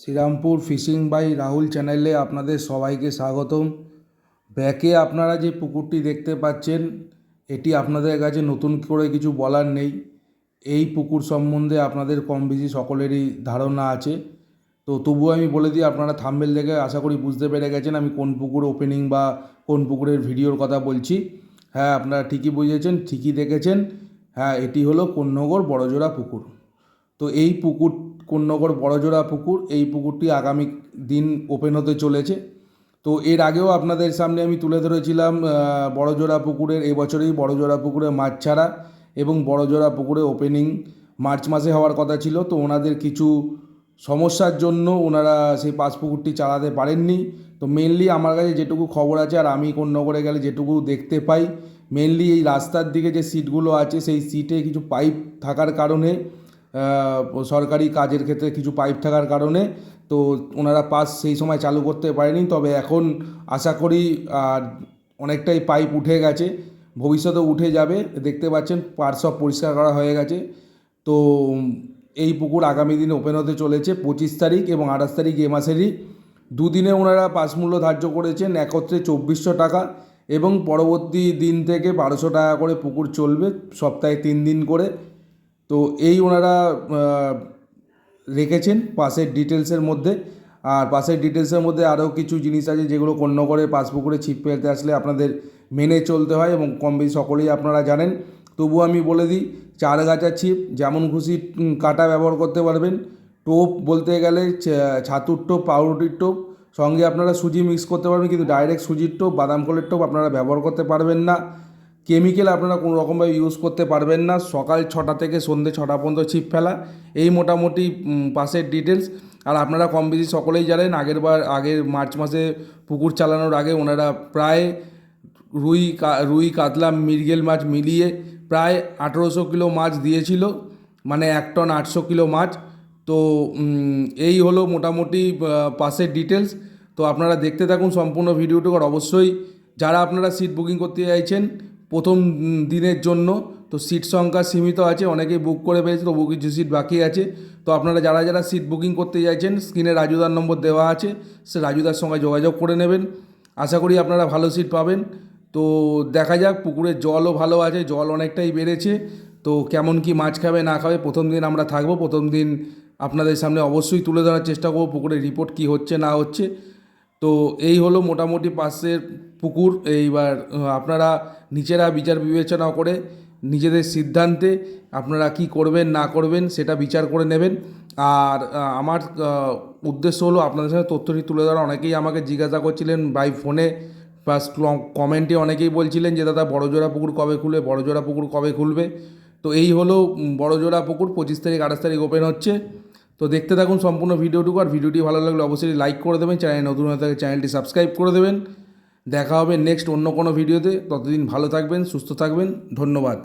Serampore fishing by Rahul চ্যানেলে আপনাদের সবাইকে স্বাগতম। ব্যাকে আপনারা যে পুকুরটি দেখতে পাচ্ছেন, এটি আপনাদের কাছে নতুন করে কিছু বলার নেই। এই পুকুর সম্বন্ধে আপনাদের কম বেশি সকলেরই ধারণা আছে। তো তবুও আমি বলে দিই, আপনারা থাম্বেল দেখে আশা করি বুঝতে পেরে গেছেন আমি কোন পুকুর ওপেনিং বা কোন পুকুরের ভিডিওর কথা বলছি। হ্যাঁ আপনারা ঠিকই বুঝেছেন, ঠিকই দেখেছেন। হ্যাঁ এটি হলো কোন্নগর বড়জোড়া পুকুর। তো এই পুকুর কোন্নগর বড়জোড়া পুকুর, এই পুকুরটি আগামী দিন ওপেন হতে চলেছে। তো এর আগেও আপনাদের সামনে আমি তুলে ধরেছিলাম বড়জোড়া পুকুরের এবছরেই বড়জোড়া পুকুরে মাছ ছাড়া এবং বড়জোড়া পুকুরে ওপেনিং মার্চ মাসে হওয়ার কথা ছিল। তো ওনাদের কিছু সমস্যার জন্য ওনারা সেই পাঁচ পুকুরটি চালাতে পারেননি। তো মেনলি আমার কাছে যেটুকু খবর আছে আর আমি কোন্নগরে গেলে যেটুকু দেখতে পাই মেনলি এই রাস্তার দিকে যে সিটগুলো আছে, সেই সিটে কিছু পাইপ থাকার কারণে সরকারি কাজের ক্ষেত্রে কিছু পাইপ থাকার কারণে তো ওনারা পাস সেই সময় চালু করতে পারেনি। তবে এখন আশা করি, আর অনেকটাই পাইপ উঠে গেছে ভবিষ্যতে উঠে যাবে। দেখতে পাচ্ছেন পার সব পরিষ্কার করা হয়ে গেছে। তো এই পুকুর আগামী দিনে ওপেন হতে চলেছে পঁচিশ তারিখ এবং আঠাশ তারিখ এ মাসেরই। দুদিনে ওনারা পাস মূল্য ধার্য করেছেন একত্রে চব্বিশশো টাকা এবং পরবর্তী দিন থেকে বারোশো টাকা করে পুকুর চলবে সপ্তাহে তিন দিন করে। তো এই ওনারা রেখেছেন পাশের ডিটেলসের মধ্যে। আর পাশের ডিটেলসের মধ্যে আরও কিছু জিনিস আছে যেগুলো কন্যগড়ে পাসপুকুরে ছিপ ফেলতে আসলে আপনাদের মেনে চলতে হয় এবং কম বেশি সকলেই আপনারা জানেন। তবুও আমি বলে দিই, চার গাছা ছিপ যেমন খুশি কাটা ব্যবহার করতে পারবেন। টোপ বলতে গেলে ছাতুর টোপ, পাউরুটির টোপ। সঙ্গে আপনারা সুজি মিক্স করতে পারবেন, কিন্তু ডাইরেক্ট সুজির টোপ, বাদাম কলের টোপ আপনারা ব্যবহার করতে পারবেন না। কেমিক্যাল আপনারা কোনো রকমভাবে ইউজ করতে পারবেন না। সকাল ছটা থেকে সন্ধ্যে ছটা পর্যন্ত ছিপ ফেলা। এই মোটামুটি পাশের ডিটেলস আর আপনারা কম বেশি সকলেই জানেন, আগের বার, আগের মার্চ মাসে পুকুর চালানোর আগে ওনারা প্রায় রুই রুই, কাতলা, মৃগেল মাছ মিলিয়ে প্রায় আঠেরোশো কিলো মাছ দিয়েছিল। মানে এক টন আটশো কিলো মাছ। তো এই হলো মোটামুটি পাশের ডিটেলস তো আপনারা দেখতে থাকুন সম্পূর্ণ ভিডিওটি আর অবশ্যই যারা আপনারা সিট বুকিং করতে চাইছেন প্রথম দিনের জন্য তো সিট সংখ্যা সীমিত আছে, অনেকেই বুক করে ফেলেছে তবু কিছু সিট বাকি আছে। তো আপনারা যারা যারা সিট বুকিং করতে চাইছেন স্ক্রিনে রাজুদার নম্বর দেওয়া আছে, সে রাজুদার সঙ্গে যোগাযোগ করে নেবেন। আশা করি আপনারা ভালো সিট পাবেন। তো দেখা যাক পুকুরের জলও ভালো আছে, জল অনেকটাই বেড়েছে। তো কেমন কি মাছ খাবে, না খাবে, প্রথম দিন আমরা থাকব, প্রথম দিন আপনাদের সামনে অবশ্যই তুলে ধরার চেষ্টা করব পুকুরের রিপোর্ট কি হচ্ছে, না হচ্ছে। তো এই হলো মোটামুটি পাশের পুকুর। এইবার আপনারা নিজেরা বিচার বিবেচনা করে নিজেদের সিদ্ধান্তে আপনারা কি করবেন, না করবেন সেটা বিচার করে নেবেন। আর আমার উদ্দেশ্য হলো আপনাদের সাথে তথ্যটি তুলে ধরা। অনেকেই আমাকে জিজ্ঞাসা করছিলেন বাই ফোনে প্লাস কমেন্টে অনেকেই বলছিলেন যে, দাদা, বড়জোড়া পুকুর কবে খুলবে? বড়জোড়া পুকুর কবে খুলবে? তো এই হলো বড়জোড়া পুকুর পঁচিশ তারিখ, আঠাশ তারিখ ওপেন হচ্ছে। তো দেখতে থাকুন সম্পূর্ণ ভিডিওটুকু, আর ভিডিওটি ভালো লাগলে অবশ্যই লাইক করে দেবেন, চ্যানেল নতুন হয়ে থাকে চ্যানেলটি সাবস্ক্রাইব করে দেবেন। দেখা হবে নেক্সট অন্য কোনো ভিডিওতে। ততদিন ভালো থাকবেন, সুস্থ থাকবেন, ধন্যবাদ।